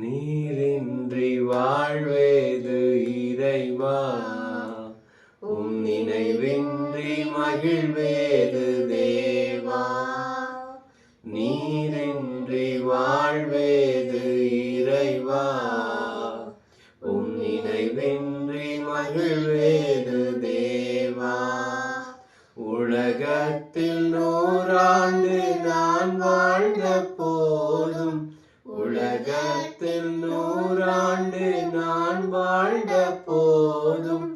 நீரின்றி வாழ்வேது இறைவா. உம் நினைவின்றி மகிழ்வேது தேவா. நீரின்றி வாழ்வேது இறைவா. உம் நினைவின்றி மகிழ்வேது தேவா. உலகத்தில் நூறாண்டு நான் வாழ்ந்த போதும் உலகத்தில் நூறாண்டு நான் வாழ்ந்த போதும்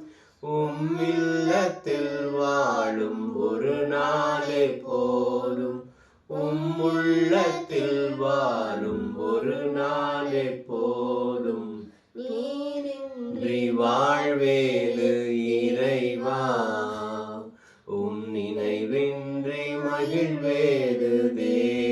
உம் இல்லத்தில் வாழும் ஒரு நாளே போதும் உம் உள்ளத்தில் வாழும் ஒரு நாளே போதும். நீரின்றி வாழ்வேது இறைவா உம் நினைவின்றி மகிழ்வேது தேவ.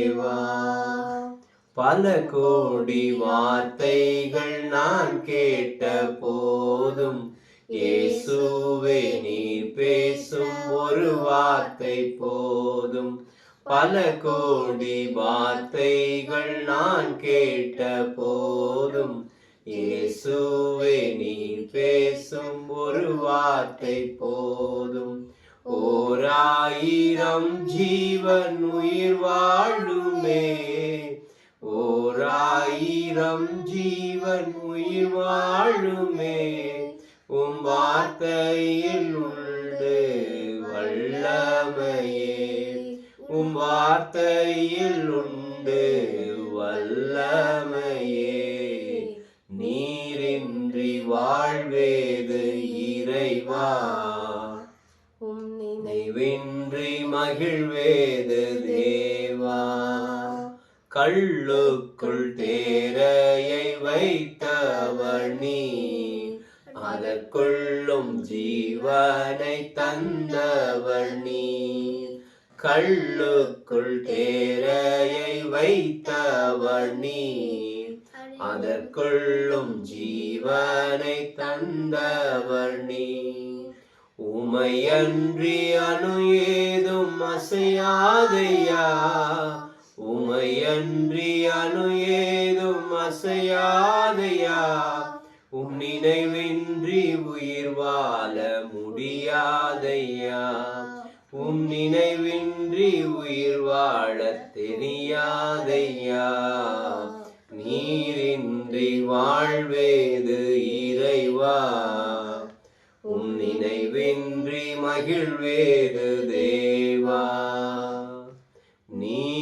பல கோடி வார்த்தைகள் நான் கேட்ட போதும் இயேசுவே நீ பேசும் ஒரு வார்த்தை போதும். பல கோடி வார்த்தைகள் நான் கேட்ட போதும் இயேசுவே நீ பேசும் ஒரு வார்த்தை போதும். ஓராயிரம் ஜீவன் உயிர் வாழுமே. ஓர் ஆயிரம் ஜீவன் உயிர் வாழுமே. உம் வார்த்தையில் உண்டு வல்லமையே. உம் வார்த்தையில் உண்டு வல்லமையே. நீரின்றி வாழ்வேது இறைவா. உம் நினைவின்றி மகிழ்வேது தேவா. கள்ளுக்குள் தேரையை வைத்தவர் நீ அதற்குள்ளும் ஜீவனை தந்தவர் நீ கள்ளுக்குள் தேரையை வைத்தவர் நீ அதற்குள்ளும் ஜீவனை தந்தவர் நீ உமையன்றி அணு ஏதும் அசையாதையா உமையன்றி அணு ஏதும் அசையாதையா. உம் நினைவின்றி உயிர் வாழ முடியாதையா. உம் நினைவின்றி உயிர் வாழ தெரியாதையா. நீரின்றி வாழ்வேது இறைவா. உம் நினைவின்றி மகிழ்வேது தேவா. நீ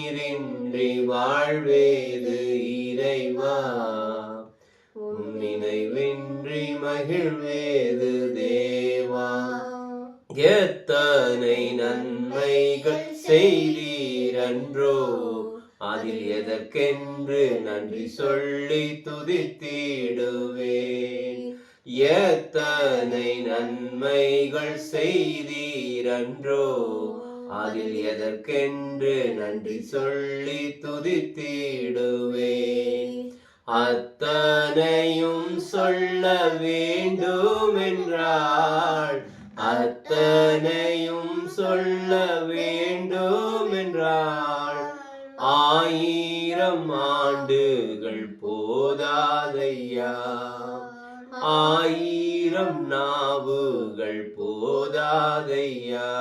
நீரின்றி வாழ்வேது இறைவா. உம் நினைவின்றி மகிழ்வேது தேவா. எத்தனை நன்மைகள் செய்தீரன்றோ அதில் எதற்கென்று நன்றி சொல்லி துதித்திடுவேன். எத்தனை நன்மைகள் செய்தீரன்றோ அதில் எதற்கென்று நன்றி சொல்லி துதித்திடுவேன் அத்தனையும் சொல்ல வேண்டும் என்றாள் அத்தனையும் சொல்ல வேண்டும் என்றாள் ஆயிரம் ஆண்டுகள் போதாதையா. ஆயிரம் நாவுகள் போதாதையா.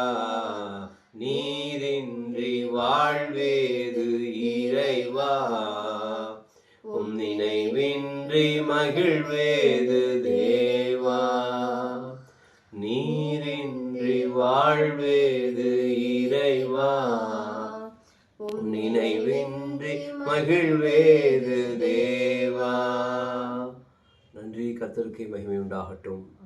நீரின்றி வாழ்வேது இறைவா. உம் நினைவின்றி மகிழ்வேது தேவா. நீரின்றி வாழ்வேது இறைவா. உம் நினைவின்றி மகிழ்வேது தேவா. நன்றி கர்த்தருக்கு மகிமை உண்டாகட்டும்.